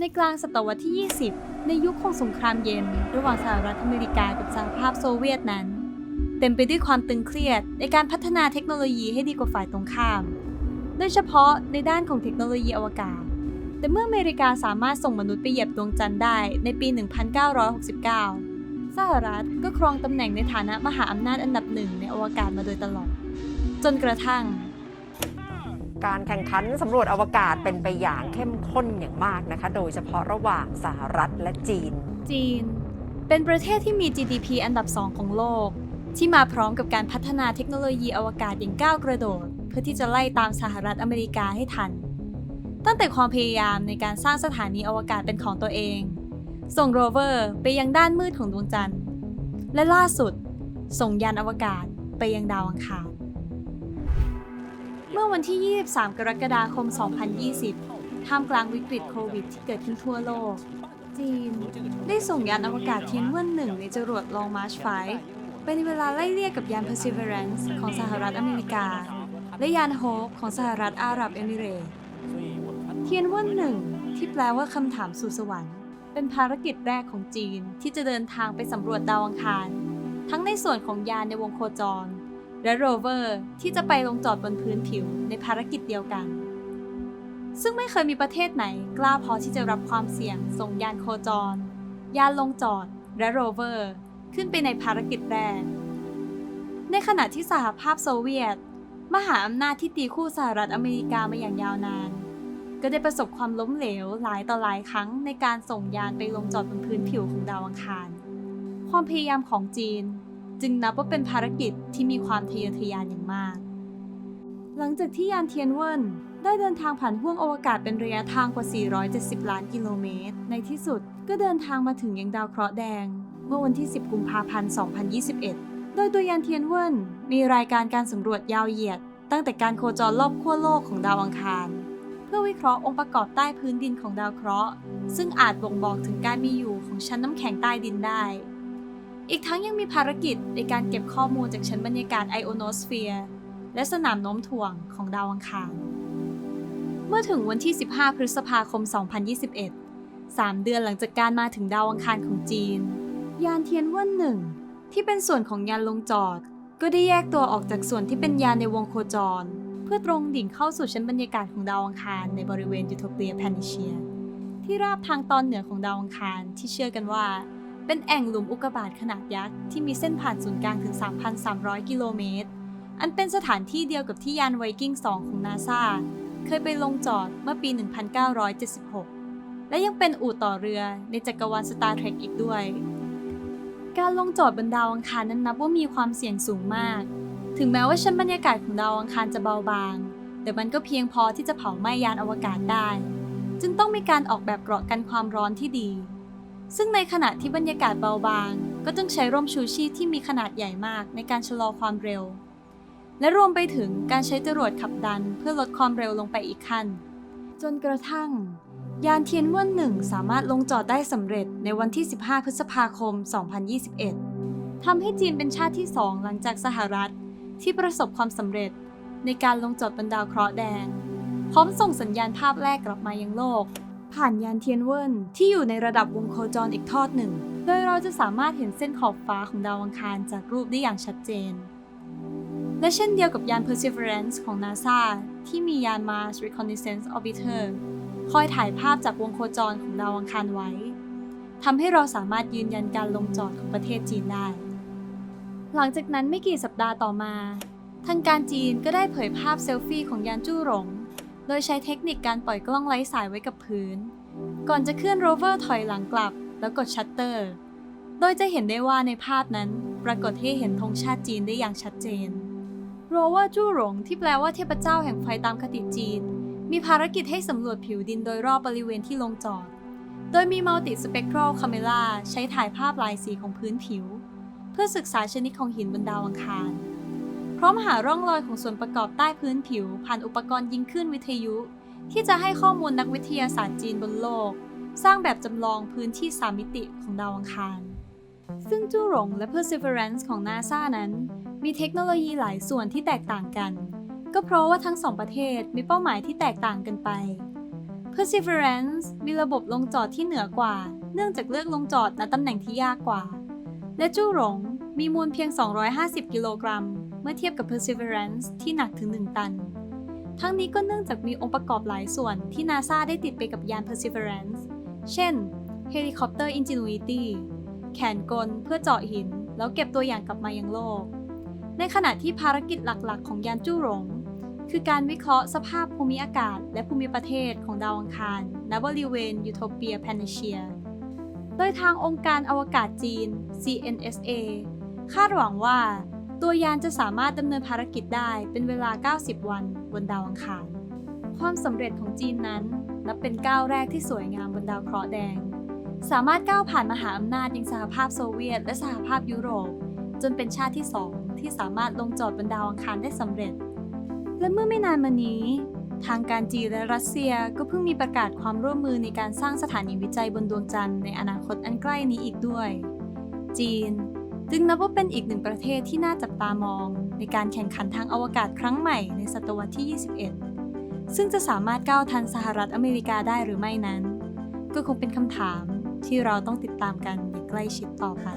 ในกลางศตวรรษที่ 20 ในยุคของสงครามเย็น ระหว่างสหรัฐอเมริกากับสหภาพโซเวียตนั้น เต็มไปด้วยความตึงเครียดในการพัฒนาเทคโนโลยีให้ดีกว่าฝ่ายตรงข้าม โดยเฉพาะในด้านของเทคโนโลยีอวกาศ แต่เมื่ออเมริกาสามารถส่งมนุษย์ไปเหยียบดวงจันทร์ได้ในปี 1969 สหรัฐก็ครองตำแหน่งในฐานะมหาอำนาจอันดับหนึ่งในอวกาศมาโดยตลอด จนกระทั่ง การแข่งขันสำรวจอวกาศเป็นไปอย่างเข้มข้นอย่างมากนะคะ โดยเฉพาะระหว่างสหรัฐและจีน จีน เป็นประเทศที่มี GDP อันดับสองของโลก ที่มาพร้อมกับการพัฒนาเทคโนโลยีอวกาศอย่างก้าวกระโดด เพื่อที่จะไล่ตามสหรัฐอเมริกาให้ทัน ตั้งแต่ความพยายามในการสร้างสถานีอวกาศเป็นของตัวเอง ส่งโรเวอร์ไปยังด้านมืดของดวงจันทร์ และล่าสุด ส่งยานอวกาศไปยังดาวอังคาร มื่อวันที่ 23 กรกฎาคม 2020 ท่ามกลางวิกฤตโควิดที่เกิดขึ้นทั่วโลก จีน ได้ส่งยานอวกาศเทียนเว่นหนึ่งในจรวด Long March 5ไปในเวลาไล่เลี่ยกับยาน Perseverance ของสหรัฐอเมริกา และยาน Hope ของสหรัฐอาหรับเอมิเรตส์เทียนเว่นหนึ่งที่แปลว่าคำถามสู่สวรรค์ เป็นภารกิจแรกของจีนที่จะเดินทางไปสำรวจดาวอังคาร ทั้งในส่วนของยานในวงโคจร และโรเวอร์ที่จะไปลงจอดบนพื้นผิวในภารกิจเดียวกัน ซึ่งไม่เคยมีประเทศไหนกล้าพอที่จะรับความเสี่ยงส่งยานโคจร ยานลงจอดและโรเวอร์ ขึ้นไปในภารกิจแรก ในขณะที่สหภาพโซเวียต มหาอำนาจที่ตีคู่สหรัฐอเมริกามาอย่างยาวนาน ก็ได้ประสบความล้มเหลวหลายต่อหลายครั้งในการส่งยานไปลงจอดบนพื้นผิวของดาวอังคาร ความพยายามของจีน จึงนับว่าเป็นภารกิจที่มีความทะเยอทะยานอย่างมาก หลังจากที่ยานเทียนเวินได้เดินทางผ่านห้วงอวกาศเป็นระยะทางกว่า 470 ล้านกิโลเมตร ในที่สุดก็เดินทางมาถึงยังดาวเคราะห์แดง เมื่อวันที่ 10 กุมภาพันธ์ 2021 โดยตัวยานเทียนเวินมีรายการการสำรวจยาวเหยียด ตั้งแต่การโคจรรอบขั้วโลกของดาวอังคาร เพื่อวิเคราะห์องค์ประกอบใต้พื้นดินของดาวเคราะห์ ซึ่งอาจบ่งบอกถึงการมีอยู่ของชั้นน้ำแข็งใต้ดินได้ อีกทั้งยังมีภารกิจในการเก็บข้อมูลจากชั้นบรรยากาศไอโอโนสเฟียร์และสนามโน้มถ่วงของดาวอังคาร เมื่อถึงวันที่ 15 พฤษภาคม 2021 3 เดือนหลังจากการมาถึงดาวอังคารของจีน ยานเทียนว่นหนึ่งที่เป็นส่วนของยานลงจอด ก็ได้แยกตัวออกจากส่วนที่เป็นยานในวงโคจร เพื่อตรงดิ่งเข้าสู่ชั้นบรรยากาศของดาวอังคารในบริเวณยูโทเปียแพนิเชีย ที่ราบทางตอนเหนือของดาวอังคารที่เชื่อกันว่า เป็นแอ่งหลุมอุกกาบาตขนาดยักษ์ที่มีเส้นผ่านศูนย์กลางถึง 3,300 กิโลเมตร อันเป็นสถานที่เดียวกับที่ยานไวกิ้ง 2 ของนาซาเคยไปลงจอดเมื่อปี 1976 และยังเป็นอู่ต่อเรือในจักรวาลสตาร์เทรคอีกด้วย การลงจอดบนดาวอังคารนั้นนับว่ามีความเสี่ยงสูงมาก ถึงแม้ว่าชั้นบรรยากาศของดาวอังคารจะเบาบาง แต่มันก็เพียงพอที่จะเผาไหม้ยานอวกาศได้ จึงต้องมีการออกแบบเกราะกันความร้อนที่ดี ซึ่งในขณะที่บรรยากาศเบาบาง ก็ต้องใช้ร่มชูชีพที่มีขนาดใหญ่มากในการชะลอความเร็ว และรวมไปถึงการใช้จรวดขับดันเพื่อลดความเร็วลงไปอีกขั้น จนกระทั่ง ยานเทียนเว่นหนึ่งสามารถลงจอดได้สำเร็จในวันที่ 15 พฤษภาคม 2021 ทำให้จีนเป็นชาติที่สองหลังจากสหรัฐที่ประสบความสำเร็จในการลงจอดบนดาวเคราะห์แดง พร้อมส่งสัญญาณภาพแรกกลับมายังโลก ผ่านยานเทียนเวินที่อยู่ในระดับวงโคจรอีกทอดหนึ่ง โดยเราจะสามารถเห็นเส้นขอบฟ้าของดาวอังคารจากรูปได้อย่างชัดเจน และเช่นเดียวกับยาน Perseverance ของ NASA ที่มียาน Mars Reconnaissance Orbiter คอยถ่ายภาพจากวงโคจรของดาวอังคารไว้ทำให้เราสามารถยืนยันการลงจอดของประเทศจีนได้ หลังจากนั้นไม่กี่สัปดาห์ต่อมา ทางการจีนก็ได้เผยภาพเซลฟี่ของยานจู้หลง โดยใช้เทคนิคการปล่อยกล้องไร้สายไว้กับพื้น ก่อนจะเคลื่อนโรเวอร์ถอยหลังกลับ แล้วกดชัตเตอร์ โดยจะเห็นได้ว่าในภาพนั้น ปรากฏให้เห็นธงชาติจีนได้อย่างชัดเจน โรเวอร์จู้หลงที่แปลว่าเทพเจ้าแห่งไฟตามคติจีน มีภารกิจให้สำรวจผิวดินโดยรอบบริเวณที่ลงจอด โดยมีมัลติสเปก r a l คาเมล่าใช้ถ่ายภาพลายสีของพื้นผิว เพื่อศึกษาชนิดของหินบนดาวอังคาร พร้อมหาร่องรอยของส่วนประกอบใต้พื้นผิว ผ่านอุปกรณ์ยิงคลื่นวิทยุ ที่จะให้ข้อมูลนักวิทยาศาสตร์จีนบนโลก สร้างแบบจำลองพื้นที่สามมิติของดาวอังคาร ซึ่งจู้หลงและ Perseverance ของ NASA นั้น มีเทคโนโลยีหลายส่วนที่แตกต่างกัน ก็เพราะว่าทั้งสองประเทศมีเป้าหมายที่แตกต่างกันไป Perseverance มีระบบลงจอดที่เหนือกว่า เนื่องจากเลือกลงจอดณตำแหน่งที่ยากกว่า และจู้หลงมีมวลเพียง 250 กิโลกรัม มื่อเทียบกับ Perseverance ที่หนักถึง 1 ตัน ทั้งนี้ก็เนื่องจากมีองค์ประกอบหลายส่วนที่นาซาได้ติดไปกับยาน Perseverance เช่น Helicopter Ingenuity แขนกลเพื่อเจาะหิน แล้วเก็บตัวอย่างกลับมายังโลก ในขณะที่ภารกิจหลักๆ ของยานจู้หลงคือการวิเคราะห์สภาพภูมิอากาศ และภูมิประเทศของดาวอังคารณบริเวณยูโทเปียแพนเชีย โดยทางองค์การอวกาศจีน CNSA คาดหวังว่า ตัวยานจะสามารถดำเนินภารกิจได้เป็นเวลา 90 วันบนดาวอังคาร ความสำเร็จของจีนนั้นนับเป็นก้าวแรกที่สวยงามบนดาวเคราะห์แดง สามารถก้าวผ่านมหาอำนาจอย่างสหภาพโซเวียต และสหภาพยุโรป จนเป็นชาติที่สองที่สามารถลงจอดบนดาวอังคารได้สำเร็จ และเมื่อไม่นานมานี้ ทางการจีนและรัสเซียก็เพิ่งมีประกาศความร่วมมือในการสร้างสถานีวิจัยบนดวงจันทร์ในอนาคตอันใกล้นี้อีกด้วย จีน จึงนับว่าเป็นอีกหนึ่งประเทศที่น่าจับตามอง ในการแข่งขันทางอวกาศครั้งใหม่ในศตวรรษที่ 21 ซึ่งจะสามารถก้าวทันสหรัฐอเมริกาได้หรือไม่นั้น ก็คงเป็นคำถามที่เราต้องติดตามกันอย่างใกล้ชิดต่อไป